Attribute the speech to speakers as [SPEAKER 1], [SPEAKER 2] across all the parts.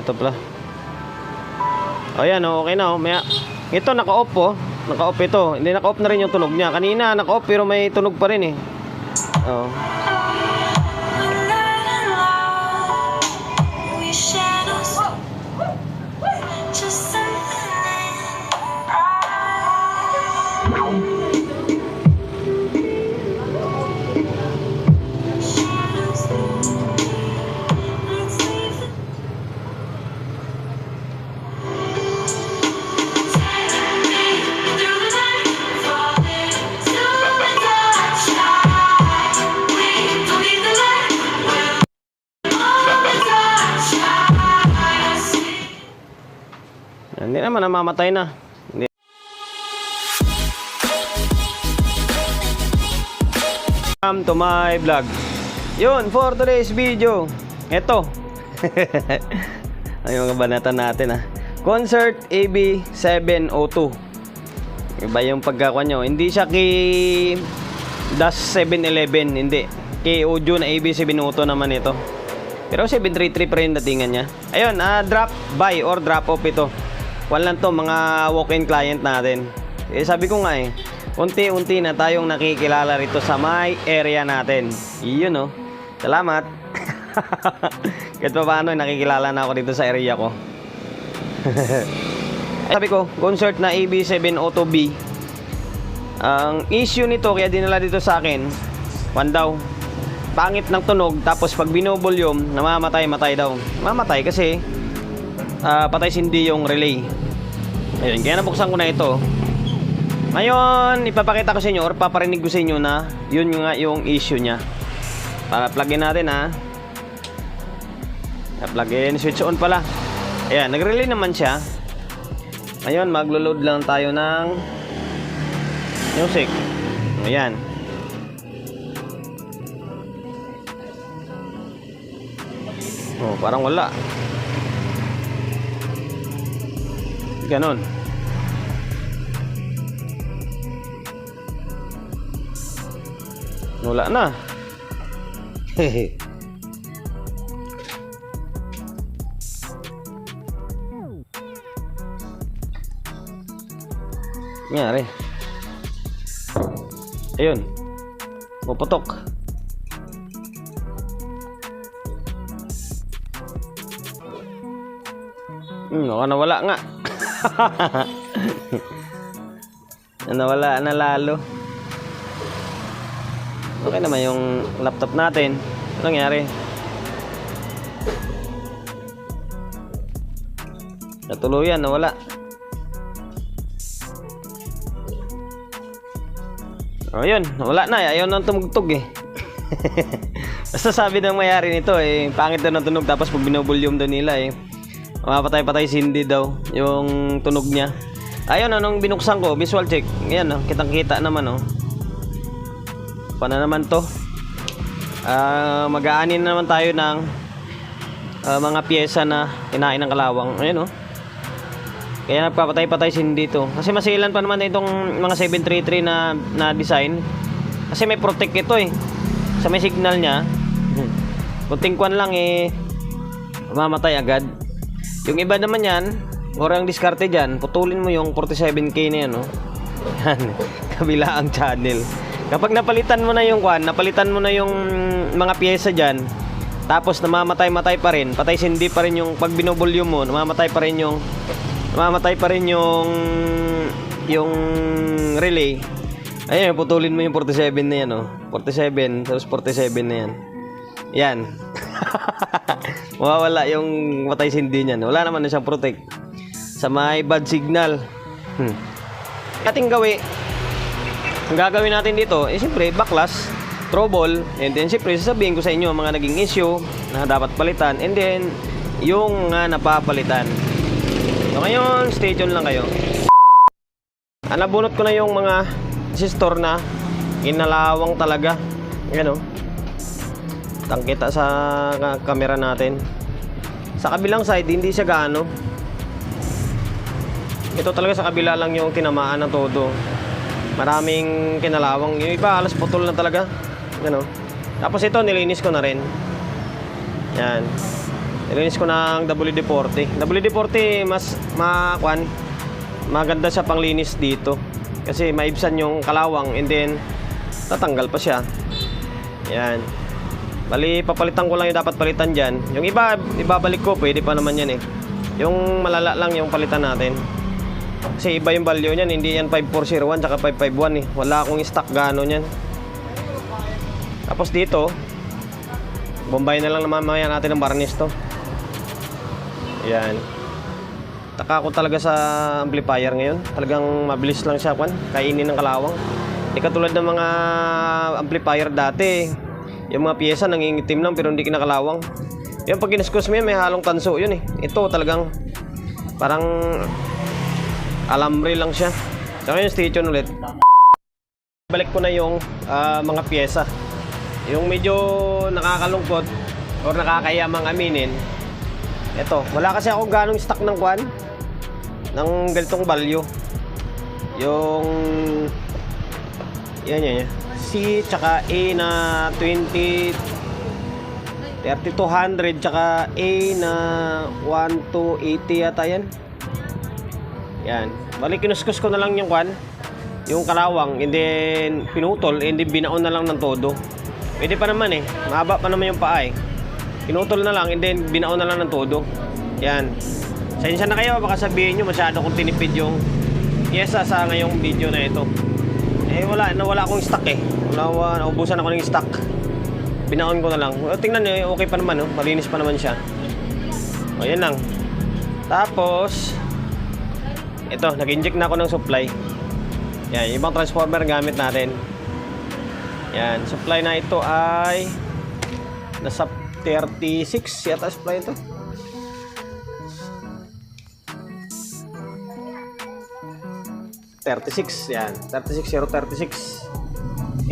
[SPEAKER 1] Ito pala. O yan, oh, okay na. Oh. Maya, ito naka-off po. Naka-off ito. Hindi naka-off na rin yung tunog niya. Kanina naka-off pero may tunog pa rin eh. Oh. Namamatay na. Welcome to my vlog. Yun, for today's video. Ito. Ay mga banatan natin ah. Concert AB 702. Iba yung pagkakuha nyo. Hindi siya kay Das 711. Hindi. Kay Audio na AB 702 naman ito. Pero 733 pa rin datingan niya. Ayun, ah, drop by or drop off ito. Kwan lang to, mga walk-in client natin. Eh, sabi ko nga eh, unti-unti na tayong nakikilala rito sa my area natin. Iyon oh. Salamat. Kahit pa paano, nakikilala na ako dito sa area ko. sabi ko, concert na AB702B. Ang issue nito, kaya dinala dito sa akin, kwan daw, pangit ng tunog, tapos pag binovolume, namamatay-matay daw. Mamatay kasi, ah, patay sindi yung relay. Ayun, kaya nabuksan ko na ito. Ngayon, ipapakita ko sa inyo or paparinig ko sa inyo na yun nga yung issue niya. Para plugin natin ha. Plugin, switch on pala. Ayan, nag-relay naman siya. Ngayon, maglo-load lang tayo ng music. Ayan. Oh, parang wala. Ganon. Wala na. Hehe. Nangyari. Ayun. Puputok. Hmm, baka nawala nga. nawala na lalo. Okay naman yung laptop natin. Ano nangyari? Natuluyan, nawala. O yun, nawala na. Ayaw nang tumugtog eh. Basta sabi ng mayari nito eh, pangit daw tunog tapos pag binovolume daw nila eh. Mapatay-patay sindi daw yung tunog niya. Ayun, anong binuksan ko, visual check. Ayan, oh, kitang-kita naman, oh. Paano naman to? Ah, mag-aanin naman tayo ng ah, mga pyesa na kinain ng kalawang. Ayun, oh. Kaya nagpapatay-patay sindi to. Kasi masilan pa naman itong mga 733 na, na design. Kasi may protect ito, eh. Sa may signal niya. Kunting kwan lang, eh. Mamatay agad. Yung iba naman yan, or ang diskarte dyan, putulin mo yung 47k na yan, no? Yan, kabila ang channel. Kapag napalitan mo na yung kwan, napalitan mo na yung mga pyesa dyan, tapos namamatay-matay pa rin, patay sindi pa rin yung pag binovolume mo, namamatay pa rin yung namamatay pa rin yung yung relay. Ayun, putulin mo yung 47 na yan, oh. 47, tapos 47 na yan. Yan. Mawawala yung matay sindi niyan. Wala naman na siyang protect. Sa may bad signal. Hmm. Ating gawi. Ang gagawin natin dito, eh siyempre, backlash, trouble, and then siyempre, sasabihin ko sa inyo mga naging issue na dapat palitan, and then, yung nga napapalitan. So ngayon, stay tuned lang kayo. Ah, nabunot ko na yung mga resistor na inalawang talaga. Yan o. Tangkita sa camera natin. Sa kabilang side, hindi siya gaano. Ito talaga sa kabila lang yung tinamaan ng todo. Maraming kinalawang. Yung iba, alas putol na talaga. Yan o. Tapos ito, nilinis ko na rin. Yan. Nilinis ko ng WD-40. WD-40 mas makwan maganda siya panglinis dito. Kasi maibsan yung kalawang and then tatanggal pa siya. Yan. Bali, papalitan ko lang yung dapat palitan dyan. Yung iba, ibabalik ko. Pwede pa naman yan eh. Yung malala lang yung palitan natin. Kasi iba yung value niyan. Hindi yan 5401 tsaka 551 eh. Wala akong stock gano'n yan. Tapos dito, bombay na lang naman mamaya natin ng varnish to. Yan. Taka ko talaga sa amplifier ngayon. Talagang mabilis lang siya kwan, kainin ng kalawang. Hindi katulad ng mga amplifier dati. Yung mga pyesa nangingitim lang pero hindi kinakalawang. Yung pag kinuskus mo yan, may halong tanso yun eh. Ito talagang parang alambre lang siya. Saka yung station ulit. Balik ko na yung ah, mga pyesa. Yung medyo nakakalungkot or nakakayamang aminin. Ito, wala kasi ako ganong stock ng kwan ng ganitong value. Yung yan yan yan. C tsaka A na 20 3200 tsaka A na 1280 yata yan. Yan. Balik kinuskus ko na lang yung kwan. Yung kalawang, and then pinutol, and then binaon na lang ng todo. Pwede pa naman eh. Mahaba pa naman yung paa eh. Pinutol na lang, and then binaon na lang ng todo. Yan. Sensya na kayo, baka sabihin nyo masyado kong tinipid yung pyesa sa ngayong video na ito. Eh wala, nawala akong stock eh. Wala naubusan ako ng stock. Binaon ko na lang. O, tingnan nyo, eh, okay pa naman oh. Malinis pa naman siya. O, yan lang. Tapos, ito, nag-inject na ako ng supply. Yan, ibang transformer gamit natin. Yan, supply na ito ay nasa 36 yata supply ito. Thirty-six, yan. 36036.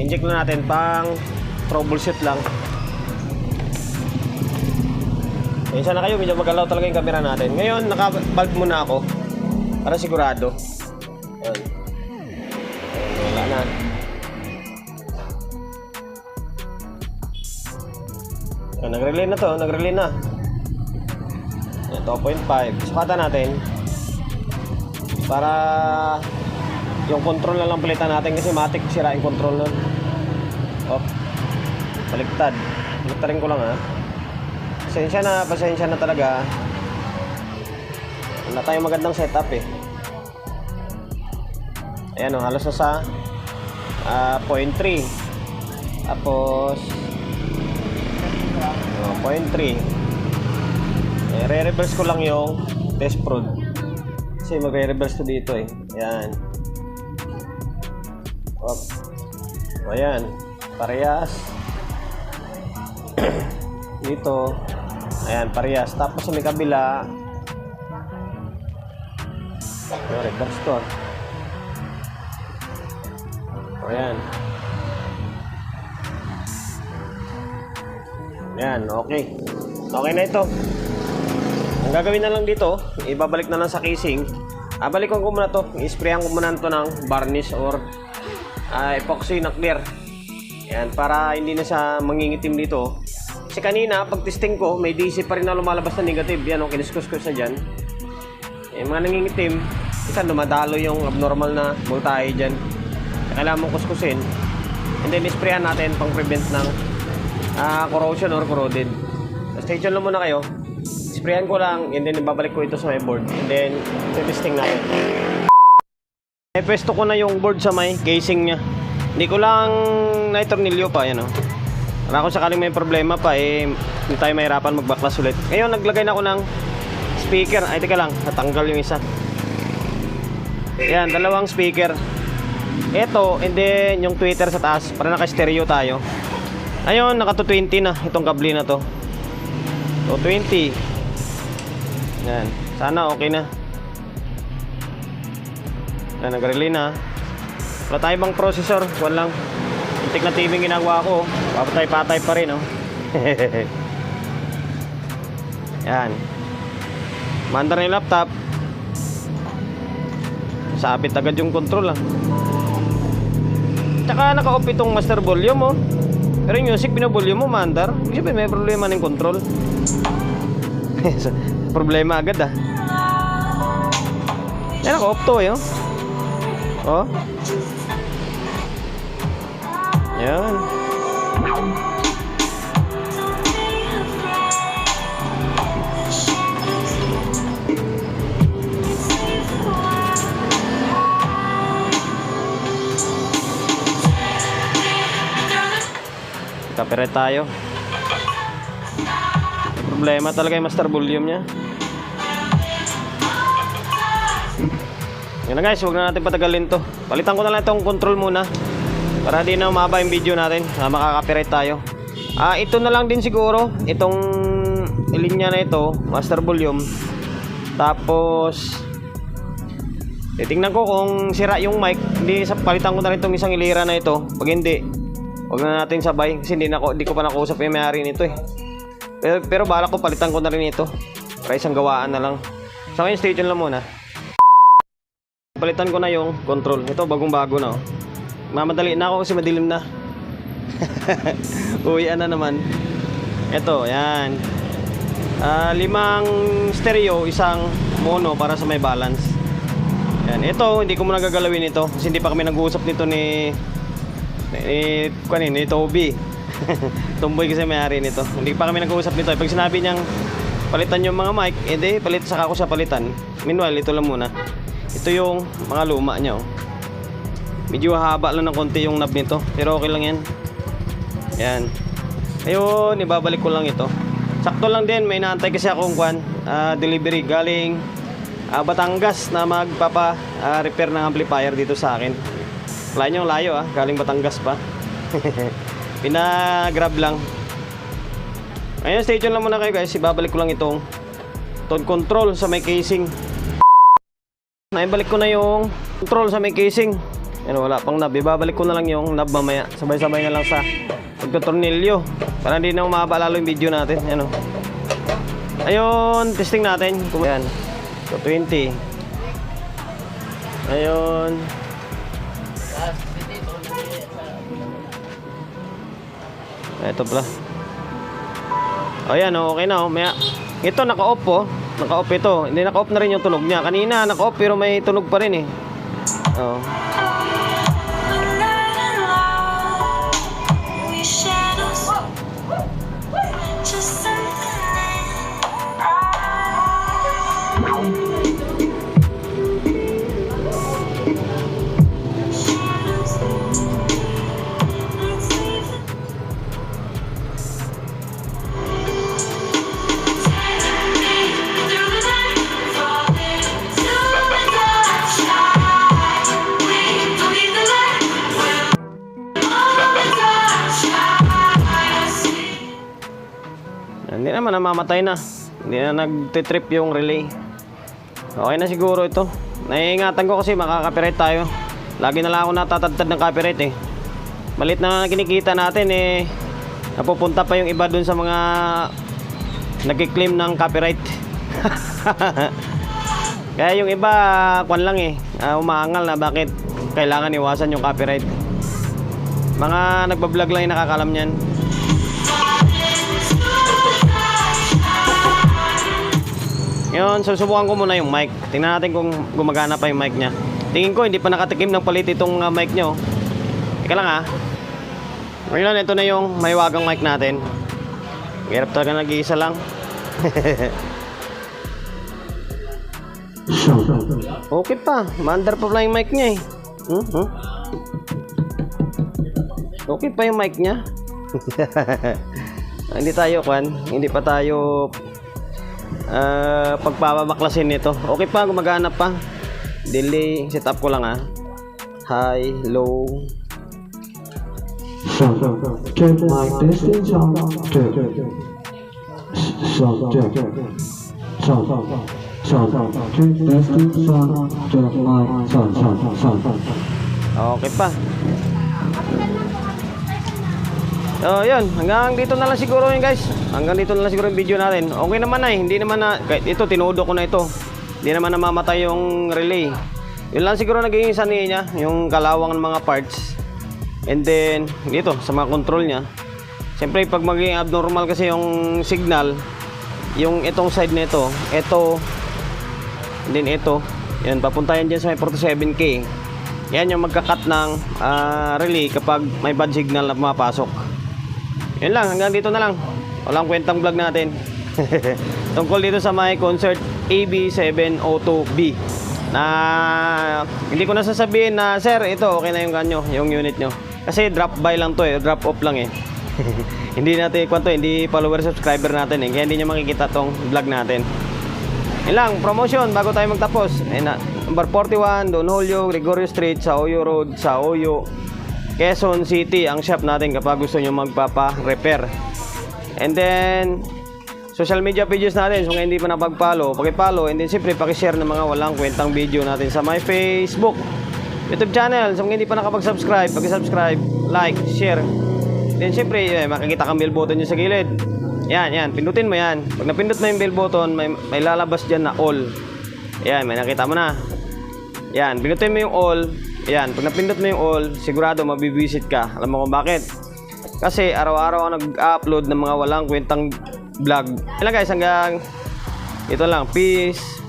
[SPEAKER 1] Inject na natin pang troubleshoot lang. Minsan na kayo, medyo magalaw talaga yung camera natin. Ngayon, naka-bulb muna ako para sigurado. Ayun, wala na. Ayun, nag-relay na to, nag-relay na. Ayun, 2.5. Sukatan natin. Para yung control na lang palitan natin kasi matik sira yung control nun. Oh. Baliktad. Baliktarin ko lang ha. Pasensya na, pasensya na talaga. Wala tayong magandang setup eh. Ayan o, halos na sa ah, 0.3. Tapos oh, 0.3. Eh, re-reverse ko lang yung test prod. Kasi magre-reverse to dito eh. Ayan. Op. O, ayan. Parehas. dito. Ayan, parehas. Tapos sa may kabila, yung reverse to. O, ayan. Ayan, okay. Okay na ito. Ang gagawin na lang dito, ibabalik na lang sa casing. Ah, balikan ko muna to. I-sprayan ko muna to ng varnish or ah, epoxy na clear. Ayan, para hindi na siya mangingitim dito. Kasi kanina, pag testing ko, may DC pa rin na lumalabas na negative. Yan, oh, kiniskus ko siya dyan. Eh, mga nangingitim, isa dumadalo yung abnormal na voltahe dyan. Kailangan mong kuskusin. And then, isprayan natin pang prevent ng ah, corrosion or corroded. Stay tuned lang muna kayo. Sprayan ko lang and then ibabalik ko ito sa my board. And then, testing natin. Pwesto ko na yung board sa may casing niya. Hindi ko lang naitornilyo pa, yan o. Para kung sakaling may problema pa, eh, hindi tayo mahirapan magbaklas ulit. Ngayon, naglagay na ako ng speaker. Ay, teka lang, natanggal yung isa. Yan, dalawang speaker. Ito, and then yung tweeter sa taas, para naka-stereo tayo. Ayun, naka 220 na itong kable na to. 220. Yan. Sana okay na. Yan, nag-relay na. Wala tayo bang processor? Wala lang. Intik na TV ginagawa ko. Papatay-patay pa rin, oh. Yan. Mandar na laptop. Sabit agad yung control, ah. Tsaka naka-off itong master volume, oh. Pero yung music, binavolume mo, mandar. Ibig sabihin, may problema ng control. Problema agad ah. Yan ako, opto eh. Oh. Oh. Yan. Copyright tayo. Problema talaga yung master volume niya. Yan na guys, huwag na natin patagalin to. Palitan ko na lang itong control muna. Para di na umaba yung video natin. Ah, makaka-copyright tayo. Ah, ito na lang din siguro. Itong linya na ito, master volume. Tapos, titingnan ko kung sira yung mic. Hindi, palitan ko na rin itong isang ilira na ito. Pag hindi, huwag na natin sabay. Kasi hindi, na, hindi ko pa nakausap yung may-ari nito eh. Pero, pero bala ko palitan ko na rin ito. Para isang gawaan na lang. Sa ngayon, stay tuned lang muna. Palitan ko na yung control. Ito, bagong bago na oh. Mamadali na ako kasi madilim na. Uwian na naman. Ito, yan. Ah, limang stereo, isang mono para sa may balance. Yan. Ito, hindi ko muna gagalawin ito kasi hindi pa kami nag-uusap nito ni ni kanin ni Toby. Tumboy kasi may-ari nito. Hindi pa kami nag-uusap nito. Pag sinabi niyang palitan yung mga mic, edi palit saka ako siya palitan. Meanwhile, ito lang muna. Ito yung mga luma niya. Oh. Medyo haba lang ng konti yung knob nito. Pero okay lang yan. Yan. Ayun, ibabalik ko lang ito. Sakto lang din, may naantay kasi akong kwan, ah, delivery galing ah, Batangas na magpapa ah, ng amplifier dito sa akin. Layo yung layo ah, galing Batangas pa. Pina-grab lang. Ayun, stay tuned lang muna kayo guys. Ibabalik ko lang itong tone control sa may casing. Naibalik ko na yung control sa may casing. Yan, wala pang knob. Ibabalik ko na lang yung knob mamaya. Sabay-sabay na lang sa pagtutornilyo. Para hindi na umaba lalo yung video natin. Yan o. Ayun, testing natin. Yan. So, 20. Ayun. Ito pala. O yan, oh, okay na. Oh. May, ito naka-off po. Naka-off ito. Hindi naka-off na rin yung tunog niya. Kanina naka-off pero may tunog pa rin eh. Oh. Naman namamatay na. Hindi na nagtitrip yung relay. Okay na siguro ito. Naiingatan ko kasi makaka-copyright tayo. Lagi na lang ako natatagtad ng copyright eh. Malit na kinikita natin eh. Napupunta pa yung iba dun sa mga nagkiklaim ng copyright. Kaya yung iba, kwan lang eh. ah, umaangal na bakit kailangan iwasan yung copyright. Mga nagbablog lang yung nakakalam niyan. Yun, susubukan ko muna yung mic. Tingnan natin kung gumagana pa yung mic niya. Tingin ko, hindi pa nakatikim ng palit itong uh, mic nyo. Ika lang ha. Ngayon, ito na yung mahiwagang mic natin. Hirap talaga nag-iisa lang. okay pa. Maandar pa pala yung mic niya eh. Hmm? Hmm? Okay pa yung mic niya. hindi tayo, Kwan. Hindi pa tayo Ah, pagpapamaklasin nito. Okay pa, gumagana pa. Delay, setup ko lang ah. High, low.
[SPEAKER 2] Check mic testing sound check sound check sound sound check check sound sound
[SPEAKER 1] Okay pa. Oh, yun. Hanggang dito na lang siguro yun, guys. Hanggang dito na lang siguro yung video natin. Okay naman na eh. Hindi naman na... Kahit ito, tinudo ko na ito. Hindi naman namamatay yung relay. Yun lang siguro naging sanay niya. Yung kalawang ng mga parts. And then, dito, sa mga control niya. Siyempre, pag maging abnormal kasi yung signal, yung itong side nito, ito, din ito, yan, papunta yan dyan sa may 47K. Yan yung magkakat ng ah, relay kapag may bad signal na pumapasok. Yan lang, hanggang dito na lang. Walang kwentang vlog natin. Tungkol dito sa my concert AB702B na hindi ko na sasabihin na sir ito okay na yung kanyo yung unit nyo. Kasi drop by lang to eh drop off lang eh. Hindi natin kwanto hindi follower subscriber natin eh. Kaya hindi nyo makikita tong vlog natin. Yun lang promotion bago tayo magtapos. Ayun na, number 41 Don Julio Gregorio Street sa Oyo Road sa Oyo Quezon City ang shop natin kapag gusto nyo magpapa-repair and then social media pages natin. So, hindi pa napag-follow, paki-follow. And then, siyempre, paki-share ng mga walang kwentang video natin sa my Facebook, YouTube channel. So, hindi pa nakapag-subscribe, paki-subscribe, like, share. Then, siyempre, eh, makikita kang bell button nyo sa gilid. Yan, yan. Pindutin mo yan. Pag napindot mo yung bell button, may, may lalabas dyan na all. Yan, may nakita mo na. Yan, pindutin mo yung all. Yan, pag napindot mo yung all, sigurado mabibisit ka. Alam mo kung bakit? Kasi araw-araw ako nag-upload ng mga walang kwentang vlog. Yan lang guys, hanggang ito lang. Peace.